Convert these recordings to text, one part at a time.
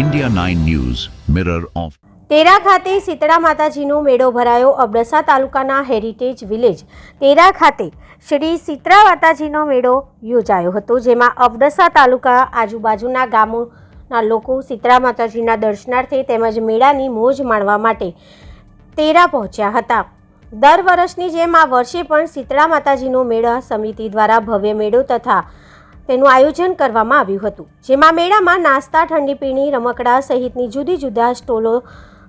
India 9 news, mirror of. Tera ખાતે શીતળા માતાજીનો મેળો ભરાયો અબડસા તાલુકાના હેરિટેજ વિલેજ. તેરા ખાતે શ્રી શીતળા માતાજીનો મેળો યોજાયો હતો, જેમાં અબડસા તાલુકા આજુબાજુના ગામોના લોકો શીતળા માતાજીના દર્શનાર્થે તેમજ મેળાની મોજ માણવા માટે તેરા પહોંચ્યા હતા. દર વર્ષની જેમ આ વર્ષે પણ શીતળા માતાજીનો મેળા સમિતિ દ્વારા ભવ્ય મેળો તથા તેનું આયોજન કરવામાં આવ્યું હતું, જેમાં મેળામાં નાસ્તા ઠંડી પીણી રમકડા સહિતની જુદી જુદા સ્ટોલો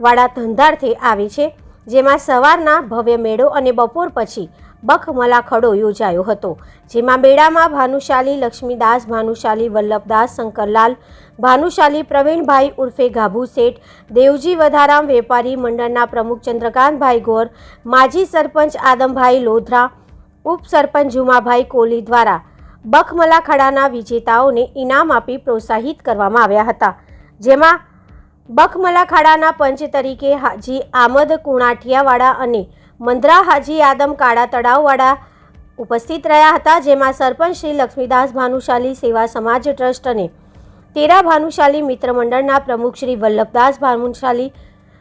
વાળા ધંધાર્થે આવે છે, જેમાં સવારના ભવ્ય મેળો અને બપોર પછી બખમલા ખડો યોજાયો હતો, જેમાં મેળામાં ભાનુશાલી લક્ષ્મીદાસ, ભાનુશાલી વલ્લભદાસ, શંકરલાલ, ભાનુશાલી પ્રવીણભાઈ ઉર્ફે ગાભુ શેઠ, દેવજી વધારામ વેપારી મંડળના પ્રમુખ ચંદ્રકાંતભાઈ ગોર, માજી સરપંચ આદમભાઈ લોધરા, ઉપસરપંચ જુમાભાઈ કોહલી દ્વારા બખમલા ખડાના વિજેતાઓને ઇનામ આપી પ્રોત્સાહિત કરવામાં આવ્યા હતા. જેમાં બખમલા ખાડાના પંચ તરીકે હાજી આમદ કુણાઠિયાવાળા અને મંદરા હાજી આદમ કાળા તળાવવાળા ઉપસ્થિત રહ્યા હતા, જેમાં સરપંચ શ્રી લક્ષ્મીદાસ ભાનુશાલી, સેવા સમાજ ટ્રસ્ટ અને તેરા ભાનુશાલી મિત્ર મંડળના પ્રમુખ શ્રી વલ્લભદાસ ભાનુશાલી,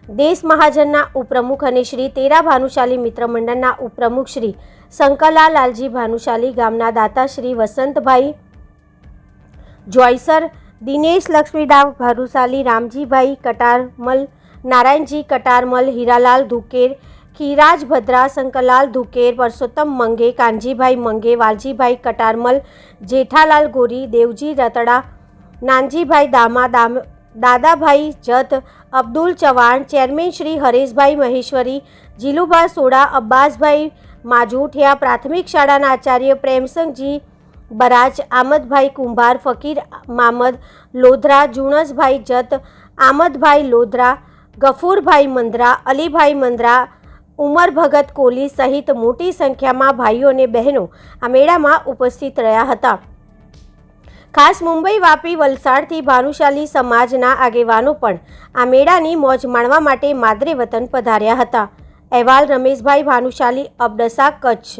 દેશ મહાજનના ઉપપ્રમુખ અને શ્રી તેરા ભાનુશાલી મિત્ર મંડળના ઉપપ્રમુખ શ્રી શંકરલાલ લાલજી ભાનુશાલી ગામના દાતાશ્રી વસંતભાઈ જોયસર, દિનેશ લક્ષ્મીદાવ ભાનુશાલી, રામજીભાઈ કટારમલ, નારાયણજી કટારમલ, હીરાલાલ ધુકેર, ખીરાજ ભદ્રા, શંકરલાલ ધુકેર, પરસોત્તમ મંગે, કાનજીભાઈ મંગે, વાલજીભાઈ કટારમલ, જેઠાલાલ ગોરી, દેવજી રતડા, નાનજીભાઈ દામા, દામ, દાદાભાઈ જત, અબ્દુલ ચવાણ, ચેરમેન શ્રી હરેશભાઈ મહેશ્વરી, જીલુભા સોડા, અબ્બાસભાઈ માજુઠિયા પ્રાથમિક શાળાના આચાર્ય પ્રેમસંગજી, બરાજ આમદભાઈ કુંભાર, ફકીર મામદ લોધરા, જુણસભાઈ જત, આમદભાઈ લોધરા, ગફૂરભાઈ મંદરા, અલીભાઈ મંદરા, ઉમર ભગત કોહલી સહિત મોટી સંખ્યામાં ભાઈઓ અને બહેનો આ મેળામાં ઉપસ્થિત રહ્યા હતા. ખાસ મુંબઈ વાપી વલસાડથી ભાનુશાલી સમાજના આગેવાનો પણ આ મેળાની મોજ માણવા માટે માદરે વતન પધાર્યા હતા. અહેવાલ રમેશભાઈ ભાનુશાલી અબડસા કચ્છ.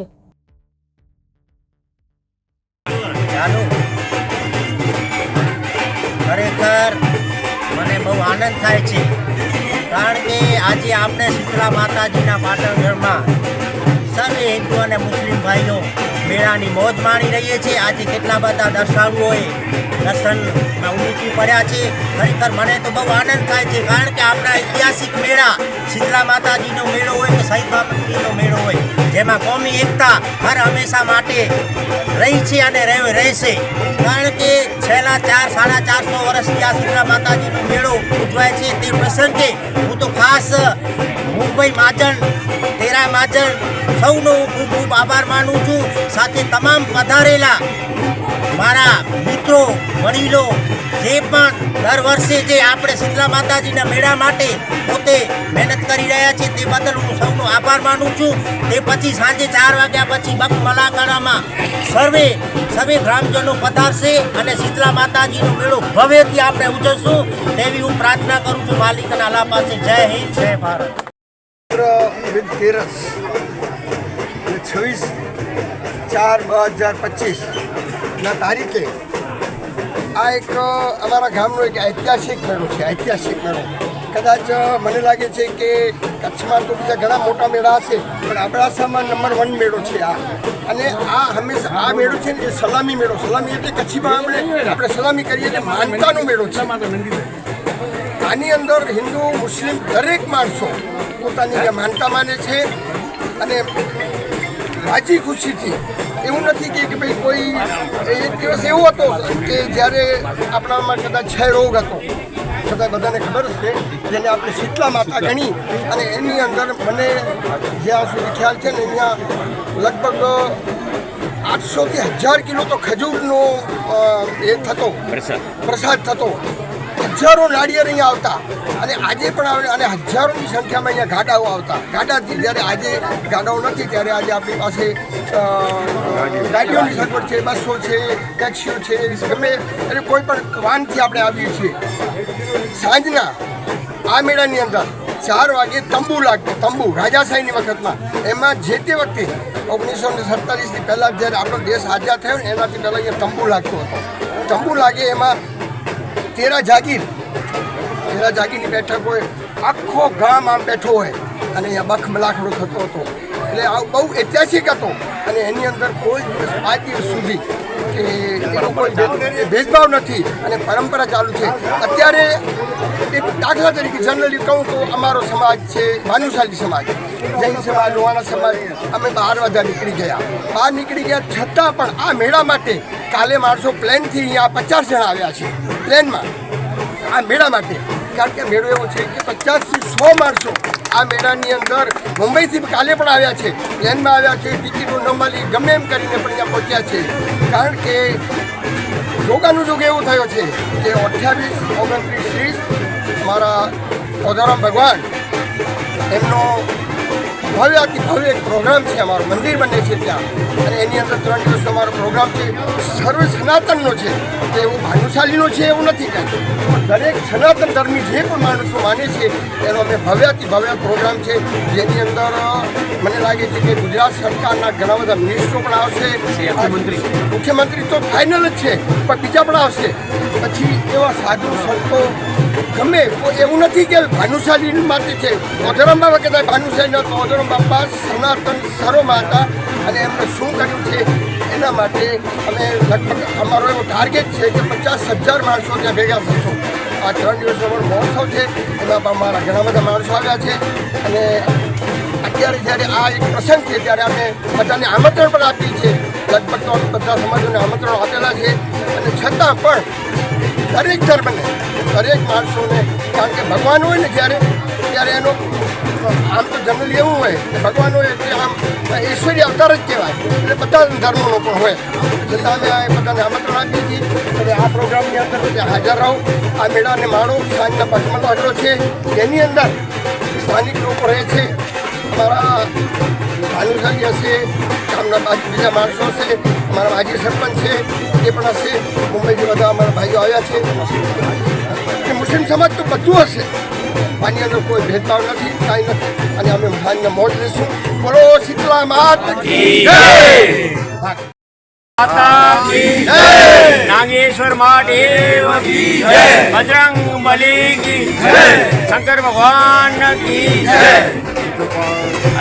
ખરેખર મને બહુ આનંદ થાય છે, કારણ કે આજે આપણે શીતળા માતાજીના પાટણગઢમાં સર્વે હિન્દુ અને મુસ્લિમ ભાઈઓ મેળાની મોજ માણી રહીએ છીએ. આજે કેટલા બધા દર્શાળુઓએ દર્શનમાં ઉમટી પડ્યા છે. ખરેખર મને તો બહુ આનંદ થાય છે, કારણ કે આપણા ઐતિહાસિક મેળા શીતળા માતાજીનો મેળો હોય કે શહીદ બાપજીનો મેળો હોય, જેમાં કોમી એકતા હર હંમેશા માટે રહી છે અને રહે- રહેશે. કારણ કે છેલ્લા ચાર, સાડા ચારસો વર્ષથી આ શીતળા માતાજીનો મેળો ઉજવાય છે તે પ્રસંગે હું તો ખાસ મુંબઈ માજણ, તેરા માજણ સૌનો હું ખૂબ ખૂબ આભાર માનું છું. સાથે તમામ પધારેલા મારા મિત્રો, વડીલો, જે પણ દર વર્ષે જે આપણે શીતલા માતાજીના મેળા માટે પોતે મહેનત કરી રહ્યા છે તે બદલ હું સૌનો આભાર માનું છું. તે પછી સાંજે ચાર વાગ્યા પછી બક મલાકાણામાં સર્વે સર્વે ગ્રામજનો પધારશે અને શીતલા માતાજીનો મેળો ભવ્યથી આપણે ઉજવશું. તેવી હું પ્રાર્થના કરું છું માલિકના આલા પાસે. જય હિન્દ, જય ભારત. છવ્વીસ ચાર બે હજાર પચીસના તારીખે આ એક અમારા ગામનો એક ઐતિહાસિક મેળો છે, ઐતિહાસિક મેળો. કદાચ મને લાગે છે કે કચ્છમાં તો બીજા ઘણા મોટા મેળા હશે, પણ અબડાસામાં નંબર વન મેળો છે આ. અને આ હંમેશા, આ મેળો છે ને એ સલામી મેળો, સલામી એટલે કચ્છીમાં આપણે આપણે સલામી કરીએ એટલે માનતાનો મેળો છે. આની અંદર હિન્દુ, મુસ્લિમ દરેક માણસો પોતાની જે માનતા માને છે અને રાજી ખુશીથી એવું નથી કે કે ભાઈ કોઈ એક દિવસ એવો હતો કે જ્યારે આપણામાં કદાચ છ રોગ હતો. કદાચ બધાને ખબર છે જેને આપણે શીતલા માતા ગણી અને એની અંદર મને જ્યાં સુધી ખ્યાલ છે ને અહીંયા લગભગ આઠસોથી હજાર કિલો તો ખજૂરનો એ થતો. પ્રસાદ થતો. હજારો નાળિયેર અહીંયા આવતા. અને આજે પણ આવે, અને હજારોની સંખ્યામાં અહીંયા ગાડાઓ આવતા. ગાડાથી જ્યારે આજે ગાડાઓ નથી, ત્યારે આજે આપણી પાસે ગાડીઓની સગવડ છે, બસો છે, ટેક્સીઓ છે, ગમે એટલે કોઈ પણ વાનથી આપણે આવીએ છીએ. સાંજના આ મેળાની અંદર ચાર વાગે તંબુ લાગતો, તંબુ રાજાશાહીની વખતમાં. એમાં જે તે વખતે ઓગણીસો ને સત્તાવીસથી પહેલાં જ્યારે આપણો દેશ આઝાદ થયો ને, એનાથી પહેલાં અહીંયા તંબુ લાગતો હતો. તંબુ લાગે એમાં તેરા જાગીર. તેરા જાગીરની બેઠક હોય, આખો ગામ આમ બેઠો હોય. અને અહીંયા બખ મલાખડો થતો હતો. એટલે આ બહુ ઐતિહાસિક હતો. અને એની અંદર કોઈ દિવસ પાંચ દિવસ સુધી કે એનો કોઈ ભેદ- ભેદભાવ નથી. અને પરંપરા ચાલુ છે. અત્યારે એક દાખલા તરીકે જનરલી કહું તો અમારો સમાજ છે ભાનુશાલી સમાજ. જૈન સમાજ લોહાણા સમાજ, અમે બહાર વાગ્યા નીકળી ગયા. બહાર નીકળી ગયા છતાં પણ આ મેળા માટે કાલે માણસો પ્લેનથી અહીંયા પચાસ જણા આવ્યા છે. પ્લેનમાં આ મેળા માટે. કારણ કે મેળો એવો છે કે પચાસથી સો માણસો આ મેળાની અંદર મુંબઈથી કાલે પણ આવ્યા છે. પ્લેનમાં આવ્યા છે, ટિકિટો ન મળી, ગમે એમ કરીને પણ અહીંયા પહોંચ્યા છે. કારણ કે યોગાનું યુગ એવો થયો છે કે અઠ્યાવીસ, ઓગણત્રીસ ત્રીસ મારા કોદારામ ભગવાન એમનો ભવ્ય અતિ ભવ્ય એક પ્રોગ્રામ છે અમારો મંદિર બને છે ત્યાં. અને એની અંદર ત્રણ દિવસનો અમારો પ્રોગ્રામ છે. સર્વ સનાતનનો છે. કે એવું ભાનુશાલીનો છે એવું નથી કાંઈ. દરેક સનાતન ધર્મી જે પણ માણસો માને છે એનો અમે ભવ્યથી ભવ્ય પ્રોગ્રામ છે. જેની અંદર મને લાગે છે કે ગુજરાત સરકારના ઘણા બધા મિનિસ્ટરો પણ આવશે. મુખ્યમંત્રી તો ફાઇનલ જ છે પણ બીજા પણ આવશે. પછી એવા સાધુ સંતો ગમે એવું નથી કે ભાનુશાલી માટે છે. ઓધરમ બાબા કહેતા ભાનુશાલી તો ઓધરમ બાપા સનાતન સરોમાં હતા અને એમણે શું કર્યું છે એના માટે અમે લગભગ અમારો એવો ટાર્ગેટ છે કે પચાસ હજાર માણસો ત્યાં ભેગા થશો. આ ત્રણ દિવસનો પણ મહોત્સવ છે. એમાં અમારા ઘણા બધા માણસો આવ્યા છે. અને અત્યારે જ્યારે આ એક પ્રસંગ છે, ત્યારે અમે બધાને આમંત્રણ પણ આપીએ છીએ. લગભગ તો બધા સમાજોને આમંત્રણ આપેલા છે. અને છતાં પણ દરેક ધર્મને, દરેક માણસોને, કારણ કે ભગવાન હોય ને જ્યારે, ત્યારે એનો, આમ તો જનરલી એવું હોય કે ભગવાન હોય એટલે આમ ઈશ્વરી અવતાર જ કહેવાય. એટલે બધા ધર્મનો પણ હોય. છતાં અમે આ બધાને આમંત્રણ આપીએ છીએ. અને આ પ્રોગ્રામની અંદર હાજર રહો. આ મેળાને માણો, સાંજના પચમલ આગળ છે. એની અંદર સ્થાનિક લોકો રહે છે. અમારા ભાનુશાલી હશે ગામના બાજુ બીજા માણસો હશે અમારા માજી સરપંચ છે એ પણ હશે મુંબઈથી બધા અમારા ભાઈઓ આવ્યા છે મુસ્લિમ સમાજ તો બધું હશે આની અંદર કોઈ ભેદભાવ નથી કાંઈ નથી અને અમે સાંજના મોજ લઈશું બોલો શીતલા માત નાગેશ્વર મહાદેવ બજરંગ બલી શંકર ભગવાન કી જય.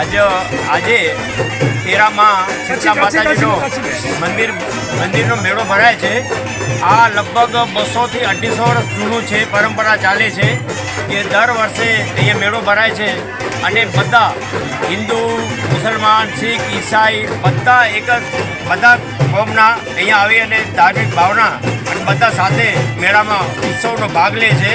આજે આજે તેરામાં શીતલા માતાજીનો મંદિર મંદિરનો મેળો ભરાય છે. આ લગભગ બસોથી અઢીસો વર્ષ જૂનું છે પરંપરા ચાલે છે કે દર વર્ષે અહીંયા મેળો ભરાય છે અને બધા હિન્દુ મુસલમાન શીખ ઈસાઈ બધા એક જ બધા કોમના અહીંયા આવી અને ધાર્મિક ભાવના અને બધા સાથે મેળામાં ઉત્સવનો ભાગ લે છે.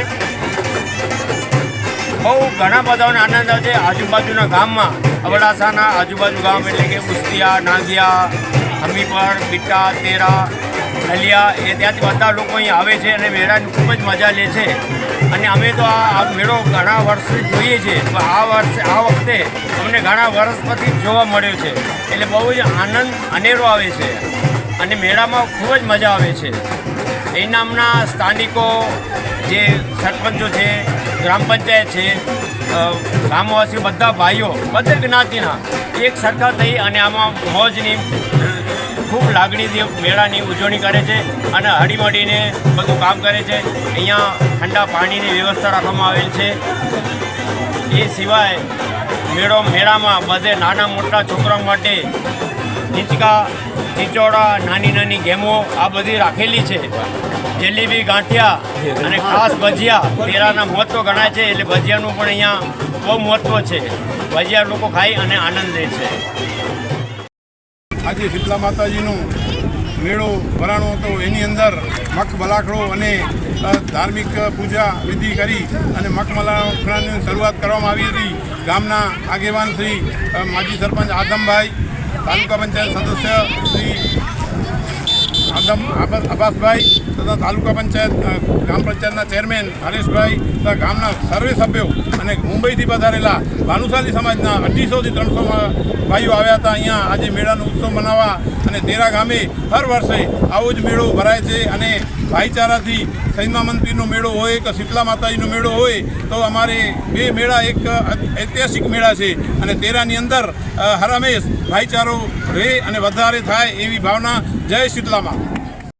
બહુ ઘણા બધાઓને આનંદ આવે છે આજુબાજુના ગામમાં, અબડાસાના આજુબાજુ ગામ એટલે કે ઉસ્તિયા, નાગિયા, હમીપર, બીટા, તેરા હલિયા એ ત્યાંથી બધા લોકો અહીં આવે છે અને મેળાની ખૂબ જ મજા લે છે. અને અમે તો આ મેળો ઘણા વર્ષથી જોઈએ છીએ. પણ આ વર્ષે આ વખતે અમને ઘણા વર્ષ પછી જોવા મળ્યો છે. એટલે બહુ જ આનંદ અનેરો આવે છે. અને મેળામાં ખૂબ જ મજા આવે છે. એ નામના સ્થાનિકો જે સરપંચો છે ગ્રામ પંચાયત છે અ, બધા ભાઈઓ બધા જ્ઞાતિના એક સરખા થઈ અને આમાં મોજની ખૂબ લાગણીથી મેળાની ઉજવણી કરે છે અને હળીમળીને બધું કામ કરે છે. અહીંયા ઠંડા પાણીની વ્યવસ્થા રાખવામાં આવેલ છે. એ સિવાય મેળો મેળામાં બધે નાના મોટા છોકરાઓ માટે હિંચકા ચીચોડા નાની નાની ગેમો આ બધી રાખેલી છે. જલેબી, ગાંઠિયા અને ખાસ ભજીયા. તેરાના મહત્વ ગણાય છે એટલે ભજીયાનું પણ અહીંયા બહુ મહત્વ છે. ભજીયા લોકો ખાઈ અને આનંદ લે છે. આજે શીતલા માતાજીનું મેળો ભરાણો હતો. એની અંદર મખ બલાખડો અને ધાર્મિક પૂજા વિધિ કરી અને મખ બલાખડાની શરૂઆત કરવામાં આવી હતી. ગામના આગેવાન શ્રી માજી સરપંચ આદમભાઈ તાલુકા પંચાયત સદસ્ય શ્રી આદમ આબાસભાઈ તથા તાલુકા પંચાયત ગ્રામ પંચાયતના ચેરમેન હરેશભાઈ તથા ગામના સર્વે સભ્યો અને મુંબઈથી પધારેલા ભાનુશાલી સમાજના અઢીસોથી ત્રણસો ભાઈઓ આવ્યા હતા. અહીંયા આજે મેળાનો ઉત્સવ મનાવવા અને તેરા ગામે હર વર્ષે આવો જ મેળો ભરાય છે અને ભાઈચારાથી સૈમા મંદિરનો મેળો હોય કે શીતલા માતાજીનો મેળો હોય, તો અમારે બે મેળા, એક ઐતિહાસિક મેળા છે અને તેરાની અંદર હરમેશ ભાઈચારો રહે અને વધારે થાય એવી ભાવના જય શીતલામાં.